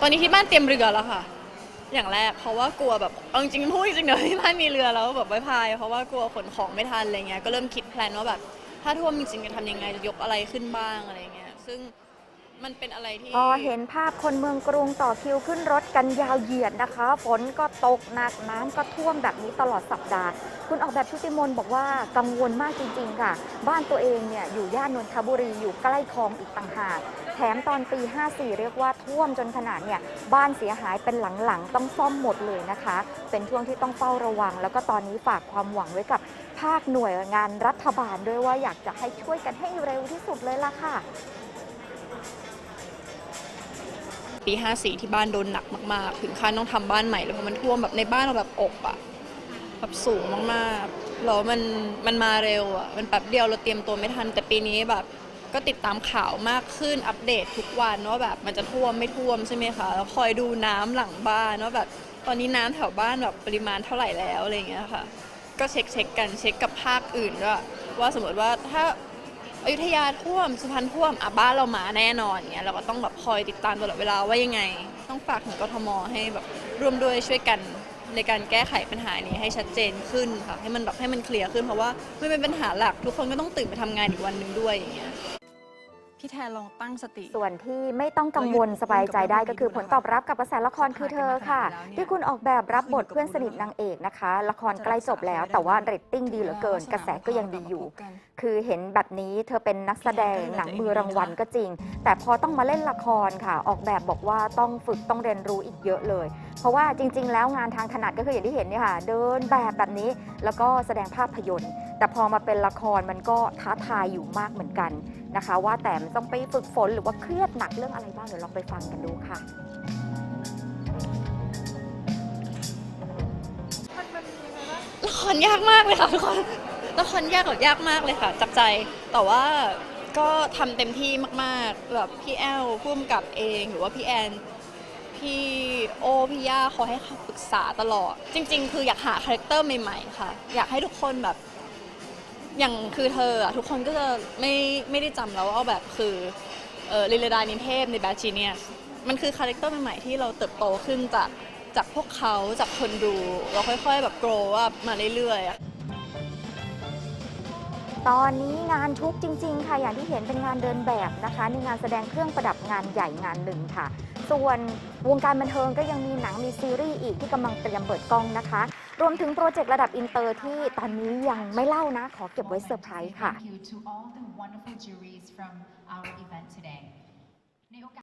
ตอนนี้ที่บ้านเตรียมเรือแล้วค่ะ อย่างแรกเพราะว่ากลัวแบบเอาจริงๆพูดจริงๆเดี๋ยวที่บ้านมีเรือแล้วแบบไว้พาย เพราะว่ากลัวขนของไม่ทันอะไรเงี้ยก็เริ่มคิดแพลนว่าแบบถ้าท่วมจริงๆจะทำยังไงจะยกอะไรขึ้นบ้างอะไรเงี้ยซึ่ง มันเป็นอะไรที่พอเห็นภาพคนเมืองกรุงต่อคิวขึ้นรถกันยาวเหยียดนะคะ ฝนก็ตกหนักน้ำก็ท่วมแบบนี้ตลอดสัปดาห์ คุณออกแบบชุติมนบอกว่ากังวลมากจริง ๆ ค่ะ บ้านตัวเองเนี่ยอยู่ย่านนนทบุรีอยู่ใกล้คลองอีกต่างหากแถมตอนปี 54 เรียกว่าท่วมจนขนาดเนี่ยบ้านเสียหายเป็นหลังๆ ต้องซ่อมหมดเลยนะคะ เป็นช่วงที่ต้องเฝ้าระวัง แล้วก็ตอนนี้ฝากความหวังไว้กับภาคหน่วยงานรัฐบาลด้วยว่าอยากจะให้ช่วยกันให้เร็วที่สุดเลยล่ะค่ะ ปี 54 ที่บ้านโดนหนักมาก ๆ ถึงขั้นต้องทำบ้านใหม่เลยเพราะมันท่วมแบบในบ้านเราแบบอบอะแบบสูงมากๆแล้วมันมันมาเร็วอะมันแป๊บเดียวเราเตรียมตัวไม่ทัน แต่ปีนี้แบบก็ติดตามข่าวมากขึ้นอัปเดตทุกวันว่าแบบมันจะท่วมไม่ท่วมใช่ไหมคะแล้วคอยดูน้ำหลังบ้านว่าแบบตอนนี้น้ำแถวบ้านแบบปริมาณเท่าไหร่แล้วอะไรอย่างเงี้ยค่ะ ก็เช็คเช็คกันเช็คกับภาคอื่นด้วยว่าสมมติว่าถ้า อยุธยาท่วมสุพรรณท่วมอะบ้านเรามาแน่นอนเงี้ยเราก็ต้องแบบคอยติดตามตลอดเวลาว่ายังไง ต้องฝากถึงกทมให้แบบร่วมด้วยช่วยกันในการแก้ไขปัญหานี้ให้ชัดเจนขึ้นค่ะให้มันแบบให้มันเคลียร์ขึ้นเพราะว่าไม่เป็นปัญหาหลัก ทุกคนก็ต้องตื่นไปทำงานอีกวันหนึ่งด้วยอย่างเงี้ย พี่แทนลองตั้งสติ ส่วนที่ไม่ต้องกังวลสบายใจได้ก็คือผลตอบรับกับกระแสละครคือเธอค่ะ ที่คุณออกแบบรับบทเพื่อนสนิทนางเอกนะคะ ละครใกล้จบแล้ว แต่ว่าเรตติ้งดีเหลือเกิน กระแสก็ยังดีอยู่ คือเห็นแบบนี้เธอเป็นนักแสดงหนังมือรางวัลก็จริง แต่พอต้องมาเล่นละครค่ะ ออกแบบบอกว่าต้องฝึกต้องเรียนรู้อีกเยอะเลย เพราะว่าจริง ๆ แล้วงานทางถนัดก็คืออย่างที่เห็นเนี่ยค่ะ เดินแบบแบบนี้แล้วก็แสดงภาพยนตร์ แต่พอมาเป็นละครมันก็ท้าทายอยู่มากเหมือนกันนะคะ ว่าแต่มันต้องไปฝึกฝนหรือว่าเครียดหนักเรื่องอะไรบ้างเดี๋ยวลองไปฟังกันดูค่ะละครยากมากเลยค่ะทุกคนละครยากแบบยากมากเลยค่ะจากใจแต่ว่าก็ทำเต็มที่มากๆแบบพี่แอลพุ่มกับเองหรือว่าพี่แอนพี่โอพี่ย่าเขาให้คำปรึกษาตลอด จริง ๆ คืออยากหาคาแรคเตอร์ใหม่ ๆ ค่ะ อยากให้ทุกคนแบบ อย่างคือเธออะทุกคนก็จะไม่ไม่ได้จำแล้วว่าแบบคือเออลิลดานินเทพในแบทจีเนียสมันคือคาแรคเตอร์ใหม่ๆที่เราเติบโตขึ้นจากจากพวกเขาจากคนดู เราค่อยๆแบบโกรว่ามาเรื่อยๆอะ ตอนนี้งานชุกจริง ๆ ค่ะ อย่างที่เห็นเป็นงานเดินแบบนะคะในงานแสดงเครื่องประดับงานใหญ่งานหนึ่งค่ะ ส่วนวงการบันเทิงก็ยังมีหนังมีซีรีส์อีกที่กำลังเตรียมเปิดกล้องนะคะ รวมถึงโปรเจกต์ระดับอินเตอร์ที่ตอนนี้ยังไม่เล่านะ ขอเก็บไว้เซอร์ไพรส์ค่ะ